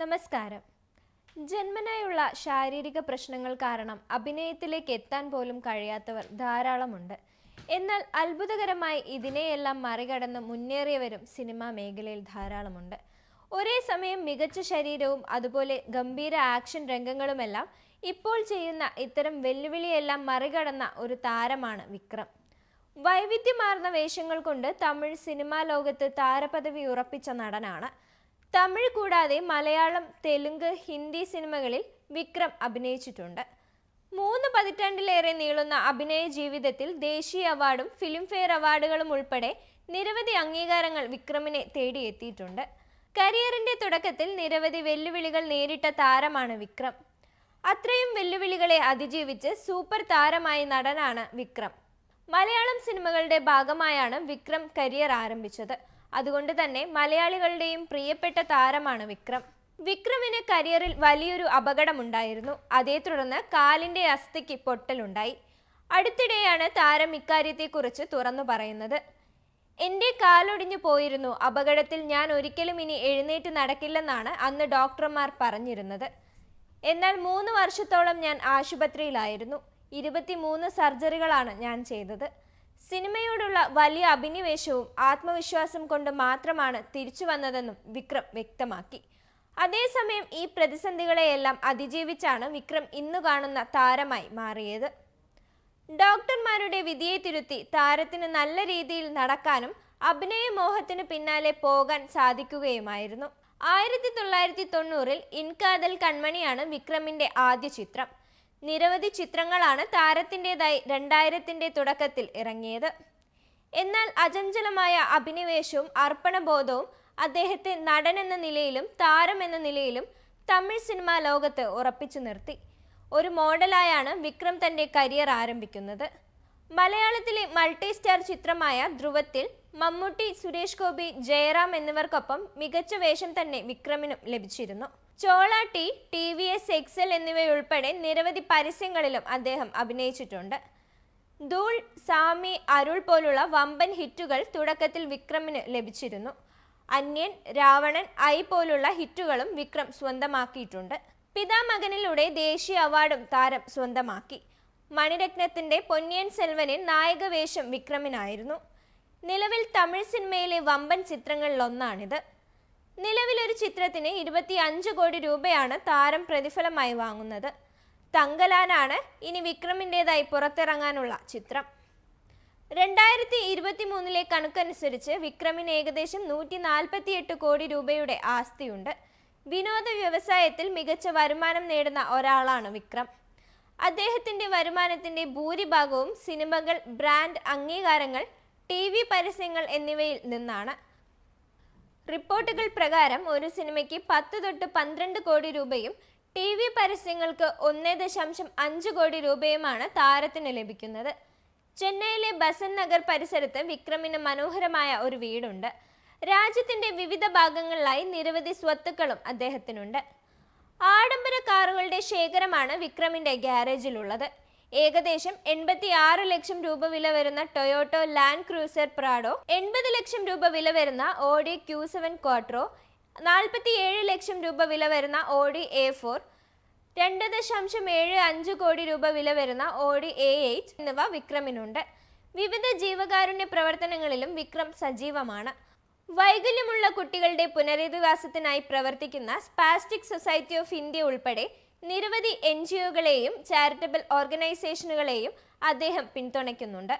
നമസ്കാരം. ജന്മനായുള്ള ശാരീരിക പ്രശ്നങ്ങൾ കാരണം അഭിനയത്തിലേക്ക് എത്താൻ പോലും കഴിയാത്തവർ ധാരാളമുണ്ട്. എന്നാൽ അത്ഭുതകരമായി ഇതിനെയെല്ലാം മറികടന്ന് മുന്നേറിയവരും സിനിമാ മേഖലയിൽ ധാരാളമുണ്ട്. ഒരേ സമയം മികച്ച ശരീരവും അതുപോലെ ഗംഭീര ആക്ഷൻ രംഗങ്ങളുമെല്ലാം ഇപ്പോൾ ചെയ്യുന്ന ഇത്തരം വെല്ലുവിളിയെല്ലാം മറികടന്ന ഒരു താരമാണ് വിക്രം. വൈവിധ്യമാർന്ന വേഷങ്ങൾ കൊണ്ട് തമിഴ് സിനിമാ ലോകത്ത് താരപദവി ഉറപ്പിച്ച നടനാണ് തമിഴ് കൂടാതെ മലയാളം തെലുങ്ക് ഹിന്ദി സിനിമകളിൽ വിക്രം അഭിനയിച്ചിട്ടുണ്ട്. മൂന്ന് പതിറ്റാണ്ടിലേറെ നീളുന്ന അഭിനയ ജീവിതത്തിൽ ദേശീയ അവാർഡും ഫിലിംഫെയർ അവാർഡുകളും ഉൾപ്പെടെ നിരവധി അംഗീകാരങ്ങൾ വിക്രമിനെ തേടിയെത്തിയിട്ടുണ്ട്. കരിയറിന്റെ തുടക്കത്തിൽ നിരവധി വെല്ലുവിളികൾ നേരിട്ട താരമാണ് വിക്രം. അത്രയും വെല്ലുവിളികളെ അതിജീവിച്ച് സൂപ്പർ താരമായി നടനാണ് വിക്രം. മലയാളം സിനിമകളുടെ ഭാഗമായാണ് വിക്രം കരിയർ ആരംഭിച്ചത്. അതുകൊണ്ട് തന്നെ മലയാളികളുടെയും പ്രിയപ്പെട്ട താരമാണ് വിക്രം. വിക്രമിന് കരിയറിൽ വലിയൊരു അപകടമുണ്ടായിരുന്നു. അതേ തുടർന്ന് കാലിന്റെ അസ്ഥിക്ക് പൊട്ടലുണ്ടായി. അടുത്തിടെയാണ് താരം ഇക്കാര്യത്തെക്കുറിച്ച് തുറന്നു പറയുന്നത്. എന്റെ കാലൊടിഞ്ഞു പോയിരുന്നു. അപകടത്തിൽ ഞാൻ ഒരിക്കലും ഇനി എഴുന്നേറ്റ് നടക്കില്ലെന്നാണ് അന്ന് ഡോക്ടർമാർ പറഞ്ഞിരുന്നത്. എന്നാൽ മൂന്ന് വർഷത്തോളം ഞാൻ ആശുപത്രിയിലായിരുന്നു. ഇരുപത്തിമൂന്ന് സർജറികളാണ് ഞാൻ ചെയ്തത്. സിനിമയോടുള്ള വലിയ അഭിനിവേശവും ആത്മവിശ്വാസം കൊണ്ട് മാത്രമാണ് തിരിച്ചു വന്നതെന്നും വിക്രം വ്യക്തമാക്കി. അതേസമയം ഈ പ്രതിസന്ധികളെയെല്ലാം അതിജീവിച്ചാണ് വിക്രം ഇന്ന് കാണുന്ന താരമായി മാറിയത്. ഡോക്ടർമാരുടെ വിധിയെ തിരുത്തി താരത്തിന് നല്ല രീതിയിൽ നടക്കാനും അഭിനയമോഹത്തിന് പിന്നാലെ പോകാൻ സാധിക്കുകയുമായിരുന്നു. ആയിരത്തി തൊള്ളായിരത്തി തൊണ്ണൂറിൽ ഇൻകാദൽ കൺമണിയാണ് വിക്രമിന്റെ ആദ്യ ചിത്രം. നിരവധി ചിത്രങ്ങളാണ് താരത്തിന്റെതായി രണ്ടായിരത്തിന്റെ തുടക്കത്തിൽ ഇറങ്ങിയത്. എന്നാൽ അചഞ്ചലമായ അഭിനിവേശവും അർപ്പണബോധവും അദ്ദേഹത്തെ നടൻ എന്ന നിലയിലും താരം എന്ന നിലയിലും തമിഴ് സിനിമാ ലോകത്ത് ഉറപ്പിച്ചു നിർത്തി. ഒരു മോഡലായാണ് വിക്രം തന്റെ കരിയർ ആരംഭിക്കുന്നത്. മലയാളത്തിലെ മൾട്ടി സ്റ്റാർ ചിത്രമായ ധ്രുവത്തിൽ മമ്മൂട്ടി സുരേഷ് ഗോപി ജയറാം എന്നിവർക്കൊപ്പം മികച്ച വേഷം തന്നെ വിക്രമിനും ലഭിച്ചിരുന്നു. Chola T T V S Excel എന്നിവയുൾപ്പെടെ നിരവധി പരസ്യങ്ങളിലും അദ്ദേഹം അഭിനയിച്ചിട്ടുണ്ട്. ധൂൾ സാമി അരുൾ പോലുള്ള വമ്പൻ ഹിറ്റുകൾ തുടക്കത്തിൽ വിക്രമിന് ലഭിച്ചിരുന്നു. അന്യൻ രാവണൻ ഐ പോലുള്ള ഹിറ്റുകളും വിക്രം സ്വന്തമാക്കിയിട്ടുണ്ട്. പിതാമകനിലൂടെ ദേശീയ അവാർഡും താരം സ്വന്തമാക്കി. മണിരത്നത്തിന്റെ പൊന്നിയൻ സെൽവനിൽ നായകവേഷം വിക്രമിനായിരുന്നു. നിലവിൽ തമിഴ് സിനിമയിലെ വമ്പൻ ചിത്രങ്ങളിലൊന്നാണിത്. നിലവിലൊരു ചിത്രത്തിന് ഇരുപത്തി അഞ്ച് കോടി രൂപയാണ് താരം പ്രതിഫലമായി വാങ്ങുന്നത്. തങ്കലാനാണ് ഇനി വിക്രമിന്റെതായി പുറത്തിറങ്ങാനുള്ള ചിത്രം. രണ്ടായിരത്തി ഇരുപത്തി മൂന്നിലെ കണക്കനുസരിച്ച് വിക്രമിന് ഏകദേശം നൂറ്റി നാൽപ്പത്തി എട്ട് കോടി രൂപയുടെ ആസ്തിയുണ്ട്. വിനോദ വ്യവസായത്തിൽ മികച്ച വരുമാനം നേടുന്ന ഒരാളാണ് വിക്രം. അദ്ദേഹത്തിന്റെ വരുമാനത്തിന്റെ ഭൂരിഭാഗവും സിനിമകൾ ബ്രാൻഡ് അംഗീകാരങ്ങൾ ടി വി പരസ്യങ്ങൾ എന്നിവയിൽ നിന്നാണ്. റിപ്പോർട്ടുകൾ പ്രകാരം ഒരു സിനിമയ്ക്ക് പത്ത് തൊട്ട് പന്ത്രണ്ട് കോടി രൂപയും ടി വി പരസ്യങ്ങൾക്ക് ഒന്ന് ദശാംശം അഞ്ച് കോടി രൂപയുമാണ് താരത്തിന് ലഭിക്കുന്നത്. ചെന്നൈയിലെ ബസൻ നഗർ പരിസരത്ത് വിക്രമിന് മനോഹരമായ ഒരു വീടുണ്ട്. രാജ്യത്തിന്റെ വിവിധ ഭാഗങ്ങളിലായി നിരവധി സ്വത്തുക്കളും അദ്ദേഹത്തിനുണ്ട്. ആഡംബര കാറുകളുടെ ശേഖരമാണ് വിക്രമിന്റെ ഗ്യാരേജിലുള്ളത്. ഏകദേശം എൺപത്തി ആറ് ലക്ഷം രൂപ വില വരുന്ന ടൊയോട്ടോ ലാൻഡ് ക്രൂസർ പ്രാഡോ എൺപത് ലക്ഷം രൂപ വില വരുന്ന ഓഡി ക്യൂ സെവൻ ക്വാട്രോ നാൽപ്പത്തി ഏഴ് ലക്ഷം രൂപ വില വരുന്ന ഓഡി എ ഫോർ രണ്ട് ദശാംശം ഏഴ് അഞ്ച് കോടി രൂപ വില വരുന്ന ഓഡി എ എയ്റ്റ് എന്നിവ വിക്രമിനുണ്ട്. വിവിധ ജീവകാരുണ്യ പ്രവർത്തനങ്ങളിലും വിക്രം സജീവമാണ്. വൈകല്യമുള്ള കുട്ടികളുടെ പുനരധിവാസത്തിനായി പ്രവർത്തിക്കുന്ന സ്പാസ്റ്റിക് സൊസൈറ്റി ഓഫ് ഇന്ത്യ ഉൾപ്പെടെ നിരവധി എൻ ജി ഒകളെയും ചാരിറ്റബിൾ ഓർഗനൈസേഷനുകളെയും അദ്ദേഹം പിന്തുണയ്ക്കുന്നുണ്ട്.